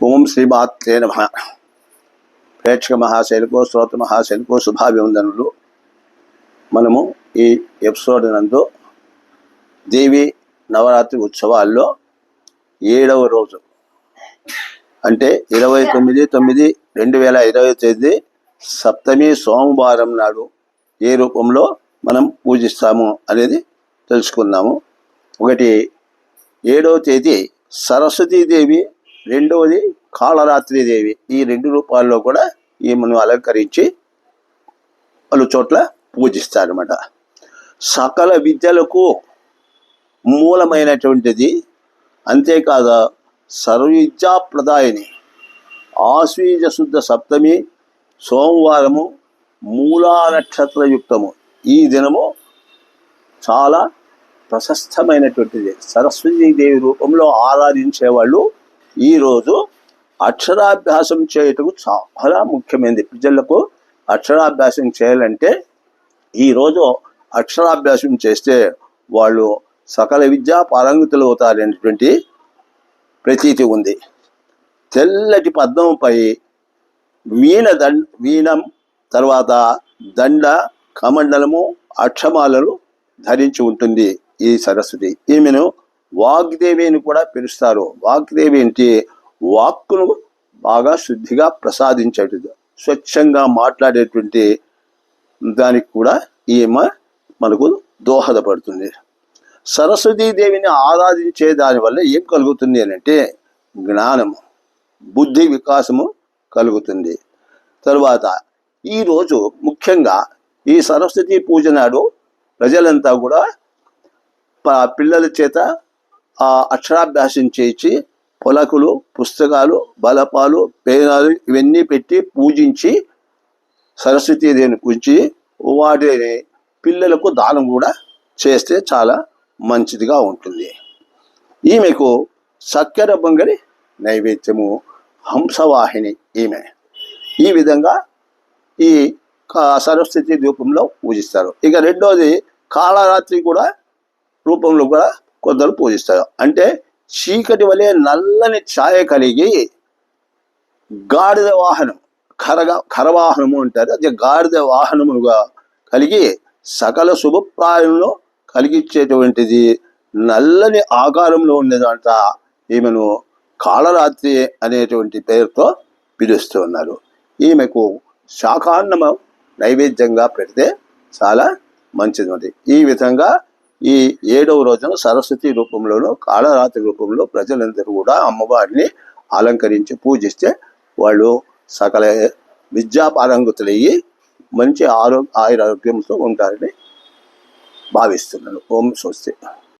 ఓం శ్రీమాత్రే నమ. ప్రేక్షక మహాశైలకు శ్రోత మహాశైలకు శుభాభివందనలు మనము ఈ ఎపిసోడ్ నందు దేవి నవరాత్రి ఉత్సవాల్లో ఏడవ రోజు అంటే ఇరవై తొమ్మిది తొమ్మిది రెండు వేల ఇరవై తేదీ సప్తమి సోమవారం నాడు ఏ రూపంలో మనం పూజిస్తాము అనేది తెలుసుకున్నాము. ఒకటి ఏడవ తేదీ సరస్వతీదేవి రెండవది కాళరాత్రిదేవి ఈ రెండు రూపాల్లో కూడా ఈమెను అలంకరించి పలు చోట్ల పూజిస్తారన్నమాట. సకల విద్యలకు మూలమైనటువంటిది అంతేకాదు సర్వవిద్యా ప్రదాయని. ఆశ్వీజ శుద్ధ సప్తమి సోమవారము మూలా నక్షత్రయుక్తము ఈ దినము చాలా ప్రశస్తమైనటువంటిది. సరస్వతీదేవి రూపంలో ఆరాధించేవాళ్ళు ఈరోజు అక్షరాభ్యాసం చేయటకు చాలా ముఖ్యమైనది. ప్రజలకు అక్షరాభ్యాసం చేయాలంటే ఈరోజు అక్షరాభ్యాసం చేస్తే వాళ్ళు సకల విద్యా పారంగతులు అవుతారనేటువంటి ప్రతీతి ఉంది. తెల్లటి పద్మంపై వీణ దండ వీణం తర్వాత దండ కమండలము అక్షమాలలు ధరించి ఉంటుంది ఈ సరస్వతి. ఈమెను వాగ్దేవి అని కూడా పిలుస్తారు. వాగ్దేవి అంటే వాక్కును బాగా శుద్ధిగా ప్రసాదించేటది. స్వచ్ఛంగా మాట్లాడేటువంటి దానికి కూడా ఈమె మనకు దోహదపడుతుంది. సరస్వతీదేవిని ఆరాధించే దానివల్ల ఏం కలుగుతుంది అని అంటే జ్ఞానము బుద్ధి వికాసము కలుగుతుంది. తరువాత ఈరోజు ముఖ్యంగా ఈ సరస్వతి పూజ నాడు ప్రజలంతా కూడా పిల్లల చేత ఆ అక్షరాభ్యాసం చేసి పొలకులు పుస్తకాలు బలపాలు పేనాలు ఇవన్నీ పెట్టి పూజించి సరస్వతీదేవిని పూజించి వాటిని పిల్లలకు దానం కూడా చేస్తే చాలా మంచిదిగా ఉంటుంది. ఈమెకు చక్కెర పొంగలి నైవేద్యము హంసవాహిని ఈమె. ఈ విధంగా ఈ సరస్వతి రూపంలో పూజిస్తారు. ఇక రెండోది కాళరాత్రి కూడా రూపంలో కూడా కొందరు పూజిస్తారు. అంటే చీకటి వలె నల్లని ఛాయ కలిగి గాడిద వాహనం ఖరగా ఖరవాహనము అంటారు. అది గాడిద వాహనముగా కలిగి సకల శుభప్రాయంలో కలిగించేటువంటిది నల్లని ఆకారంలో ఉండేదంట ఈమెను కాళరాత్రి అనేటువంటి పేరుతో పిలుస్తూ ఉన్నారు. ఈమెకు శాఖాన్నము నైవేద్యంగా పెడితే చాలా మంచిది ఈ విధంగా ఈ ఏడవ రోజున సరస్వతి రూపంలోనూ కాళరాత్రి రూపంలో ప్రజలందరూ కూడా అమ్మవారిని అలంకరించి పూజిస్తే వాళ్ళు సకల విద్యాపారంగతులయ్యి మంచి ఆరోగ్య ఆయురారోగ్యంతో ఉంటారని భావిస్తున్నాను ఓం స్వస్తి.